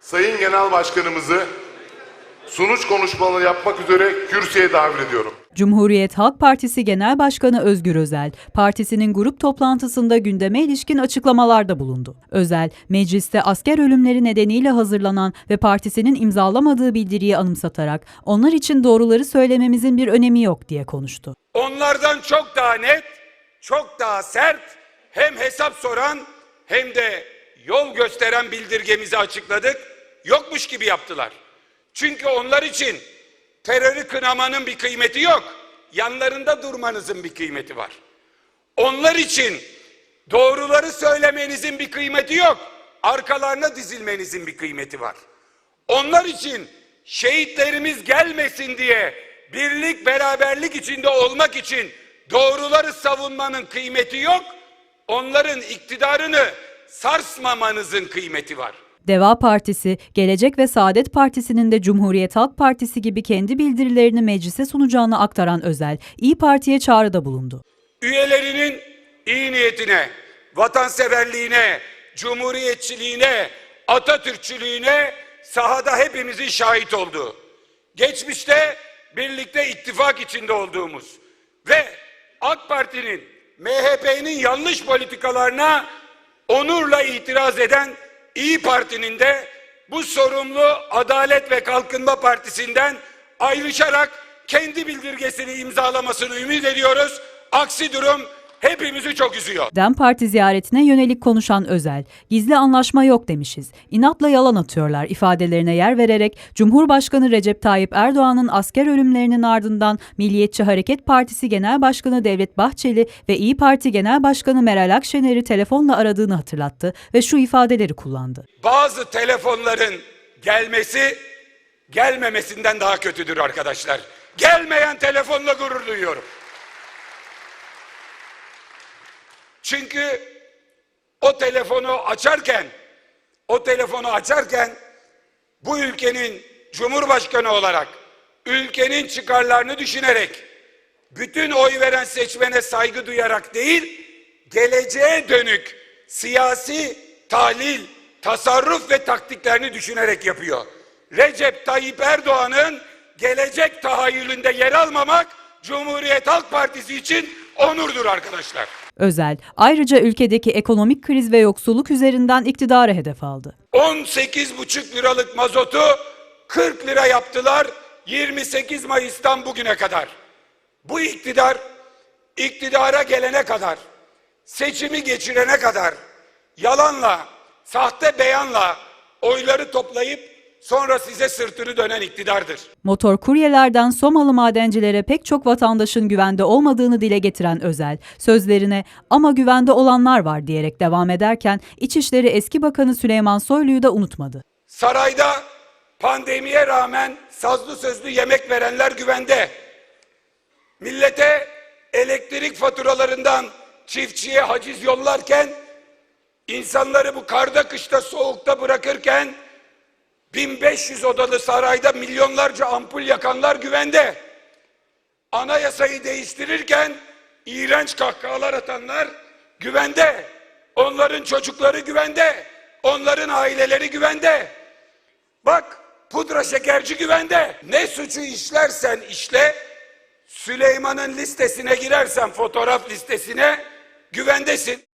Sayın Genel Başkanımızı sunuş konuşmalarını yapmak üzere kürsüye davet ediyorum. Cumhuriyet Halk Partisi Genel Başkanı Özgür Özel, partisinin grup toplantısında gündeme ilişkin açıklamalarda bulundu. Özel, mecliste asker ölümleri nedeniyle hazırlanan ve partisinin imzalamadığı bildiriyi anımsatarak onlar için doğruları söylememizin bir önemi yok diye konuştu. Onlardan çok daha net, çok daha sert hem hesap soran hem de yol gösteren bildirgemizi açıkladık. Yokmuş gibi yaptılar. Çünkü onlar için terörü kınamanın bir kıymeti yok. Yanlarında durmanızın bir kıymeti var. Onlar için doğruları söylemenizin bir kıymeti yok. Arkalarına dizilmenizin bir kıymeti var. Onlar için şehitlerimiz gelmesin diye birlik beraberlik içinde olmak için doğruları savunmanın kıymeti yok. Onların iktidarını sarsmamanızın kıymeti var. Deva Partisi, Gelecek ve Saadet Partisi'nin de Cumhuriyet Halk Partisi gibi kendi bildirilerini meclise sunacağını aktaran Özel, İyi Parti'ye çağrıda bulundu. üyelerinin iyi niyetine, vatanseverliğine, cumhuriyetçiliğine, Atatürkçülüğüne sahada hepimizin şahit olduğu, geçmişte birlikte ittifak içinde olduğumuz ve AK Parti'nin, MHP'nin yanlış politikalarına onurla itiraz eden İyi Parti'nin de bu sorumlu Adalet ve Kalkınma Partisi'nden ayrışarak kendi bildirgesini imzalamasını ümit ediyoruz. Aksi durum hepimizi çok üzüyor. Dem Parti ziyaretine yönelik konuşan Özel, gizli anlaşma yok demişiz. İnatla yalan atıyorlar ifadelerine yer vererek Cumhurbaşkanı Recep Tayyip Erdoğan'ın asker ölümlerinin ardından Milliyetçi Hareket Partisi Genel Başkanı Devlet Bahçeli ve İyi Parti Genel Başkanı Meral Akşener'i telefonla aradığını hatırlattı ve şu ifadeleri kullandı. Bazı telefonların gelmesi gelmemesinden daha kötüdür arkadaşlar. Gelmeyen telefonla gurur duyuyorum. Çünkü o telefonu açarken o telefonu açarken bu ülkenin cumhurbaşkanı olarak ülkenin çıkarlarını düşünerek bütün oy veren seçmene saygı duyarak değil geleceğe dönük siyasi tahlil, tasarruf ve taktiklerini düşünerek yapıyor. Recep Tayyip Erdoğan'ın gelecek tahayyülünde yer almamak Cumhuriyet Halk Partisi için onurdur arkadaşlar. Özel, ayrıca ülkedeki ekonomik kriz ve yoksulluk üzerinden iktidarı hedef aldı. 18,5 liralık mazotu 40 lira yaptılar 28 Mayıs'tan bugüne kadar. Bu iktidar iktidara gelene kadar, seçimi geçirene kadar yalanla, sahte beyanla oyları toplayıp sonra size sırtını dönen iktidardır. Motor kuryelerden Somalı madencilere pek çok vatandaşın güvende olmadığını dile getiren Özel, sözlerine ama güvende olanlar var diyerek devam ederken İçişleri Eski Bakanı Süleyman Soylu'yu da unutmadı. Sarayda pandemiye rağmen sazlı sözlü yemek verenler güvende. Millete elektrik faturalarından çiftçiye haciz yollarken insanları bu karda kışta soğukta bırakırken 1500 odalı sarayda milyonlarca ampul yakanlar güvende. Anayasayı değiştirirken iğrenç kahkahalar atanlar güvende. Onların çocukları güvende. Onların aileleri güvende. Bak pudra şekerci güvende. Ne suçu işlersen işle Süleyman'ın listesine girersen fotoğraf listesine güvendesin.